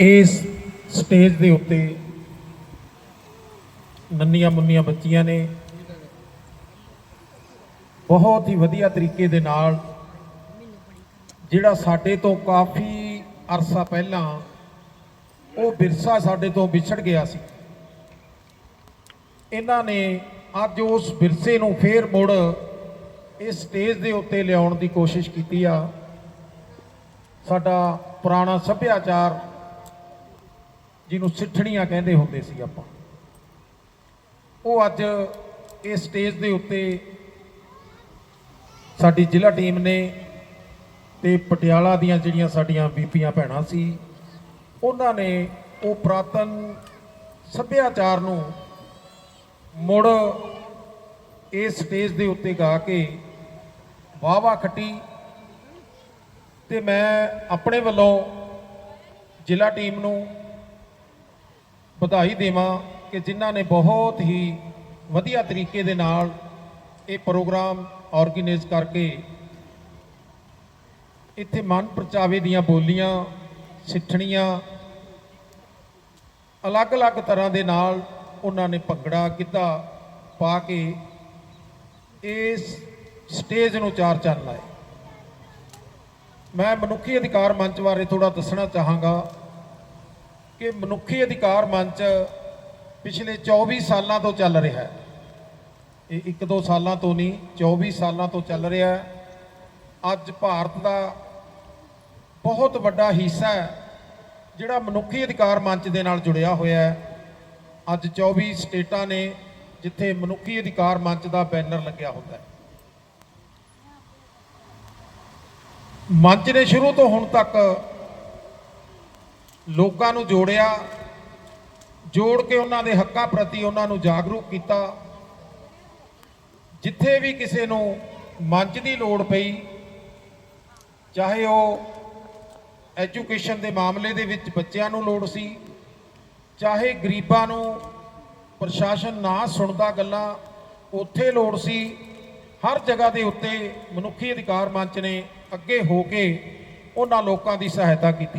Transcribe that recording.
ਇਸ ਸਟੇਜ ਦੇ ਉੱਤੇ ਨੰਨੀਆਂ ਮੁੰਨੀਆਂ ਬੱਚੀਆਂ ਨੇ ਬਹੁਤ ਹੀ ਵਧੀਆ ਤਰੀਕੇ ਦੇ ਨਾਲ ਜਿਹੜਾ ਸਾਡੇ ਤੋਂ ਕਾਫੀ ਅਰਸਾ ਪਹਿਲਾਂ ਉਹ ਵਿਰਸਾ ਸਾਡੇ ਤੋਂ ਵਿਛੜ ਗਿਆ ਸੀ। ਇਹਨਾਂ ਨੇ ਅੱਜ ਉਸ ਵਿਰਸੇ ਨੂੰ ਫੇਰ ਮੁੜ ਇਸ ਸਟੇਜ ਦੇ ਉੱਤੇ ਲਿਆਉਣ ਦੀ ਕੋਸ਼ਿਸ਼ ਕੀਤੀ ਆ। ਸਾਡਾ ਪੁਰਾਣਾ ਸੱਭਿਆਚਾਰ ਜਿਹਨੂੰ ਸਿੱਠਣੀਆਂ ਕਹਿੰਦੇ ਹੁੰਦੇ ਸੀ ਆਪਾਂ। ਉਹ ਅੱਜ ਇਸ ਸਟੇਜ ਦੇ ਉੱਤੇ ਸਾਡੀ ਜ਼ਿਲ੍ਹਾ ਟੀਮ ਨੇ ਤੇ ਪਟਿਆਲਾ ਦੀਆਂ ਜਿਹੜੀਆਂ ਸਾਡੀਆਂ ਬੀਪੀਆਂ ਭੈਣਾਂ ਸੀ, ਉਹਨਾਂ ਨੇ ਉਹ ਪ੍ਰਾਤਨ ਸੱਭਿਆਚਾਰ ਨੂੰ ਮੁੜ ਇਸ ਸਟੇਜ ਦੇ ਉੱਤੇ ਗਾ ਕੇ ਵਾਵਾ ਖੱਟੀ ਤੇ ਮੈਂ ਆਪਣੇ ਵੱਲੋਂ ਜ਼ਿਲ੍ਹਾ ਟੀਮ ਨੂੰ ਵਧਾਈ ਦੇਵਾਂ ਕਿ ਜਿਨ੍ਹਾਂ ਨੇ ਬਹੁਤ ਹੀ ਵਧੀਆ ਤਰੀਕੇ ਦੇ ਨਾਲ ਇਹ ਪ੍ਰੋਗਰਾਮ ਆਰਗੇਨਾਈਜ਼ ਕਰਕੇ ਇੱਥੇ ਮਨ ਪਰਚਾਵੇ ਦੀਆਂ ਬੋਲੀਆਂ, ਸਿੱਠਣੀਆਂ, ਅਲੱਗ-ਅਲੱਗ ਤਰ੍ਹਾਂ ਦੇ ਨਾਲ ਉਹਨਾਂ ਨੇ ਭੰਗੜਾ ਗਿੱਧਾ ਪਾ ਕੇ ਇਸ ਸਟੇਜ ਨੂੰ ਚਾਰ ਚੰਨ ਲਾਏ। ਮੈਂ ਮਨੁੱਖੀ ਅਧਿਕਾਰ ਮੰਚ ਬਾਰੇ ਥੋੜਾ ਦੱਸਣਾ ਚਾਹਾਂਗਾ ਕਿ ਮਨੁੱਖੀ ਅਧਿਕਾਰ ਮੰਚ ਪਿਛਲੇ 24 ਸਾਲਾਂ ਤੋਂ ਚੱਲ ਰਿਹਾ ਹੈ। ਇਹ ਇੱਕ ਦੋ ਸਾਲਾਂ ਤੋਂ ਨਹੀਂ 24 ਸਾਲਾਂ ਤੋਂ ਚੱਲ ਰਿਹਾ ਹੈ। ਅੱਜ ਭਾਰਤ ਦਾ ਬਹੁਤ ਵੱਡਾ ਹਿੱਸਾ ਹੈ, ਜਿਹੜਾ ਮਨੁੱਖੀ ਅਧਿਕਾਰ ਮੰਚ ਦੇ ਨਾਲ ਜੁੜਿਆ ਹੋਇਆ ਹੈ। ਅੱਜ 24 ਸਟੇਟਾਂ ਨੇ ਜਿੱਥੇ ਮਨੁੱਖੀ ਅਧਿਕਾਰ ਮੰਚ ਦਾ ਬੈਨਰ ਲੱਗਿਆ ਹੁੰਦਾ ਹੈ। ਮੰਚ ਨੇ ਸ਼ੁਰੂ ਤੋਂ ਹੁਣ ਤੱਕ ਲੋਕਾਂ ਨੂੰ ਜੋੜਿਆ, ਜੋੜ ਕੇ ਉਹਨਾਂ ਦੇ ਹੱਕਾਂ ਪ੍ਰਤੀ ਉਹਨਾਂ ਨੂੰ ਜਾਗਰੂਕ ਕੀਤਾ। ਜਿੱਥੇ ਵੀ ਕਿਸੇ ਨੂੰ ਮੰਚ ਦੀ ਲੋੜ ਪਈ, ਚਾਹੇ ਉਹ ਐਜੂਕੇਸ਼ਨ ਦੇ ਮਾਮਲੇ ਦੇ ਵਿੱਚ ਬੱਚਿਆਂ ਨੂੰ ਲੋੜ ਸੀ, ਚਾਹੇ ਗਰੀਬਾਂ ਨੂੰ ਪ੍ਰਸ਼ਾਸਨ ਨਾ ਸੁਣਦਾ ਗੱਲਾਂ, ਉੱਥੇ ਲੋੜ ਸੀ ਹਰ ਜਗ੍ਹਾ ਦੇ ਉੱਤੇ ਮਨੁੱਖੀ ਅਧਿਕਾਰ ਮੰਚ ਨੇ ਅੱਗੇ ਹੋ ਕੇ ਉਹਨਾਂ ਲੋਕਾਂ ਦੀ ਸਹਾਇਤਾ ਕੀਤੀ।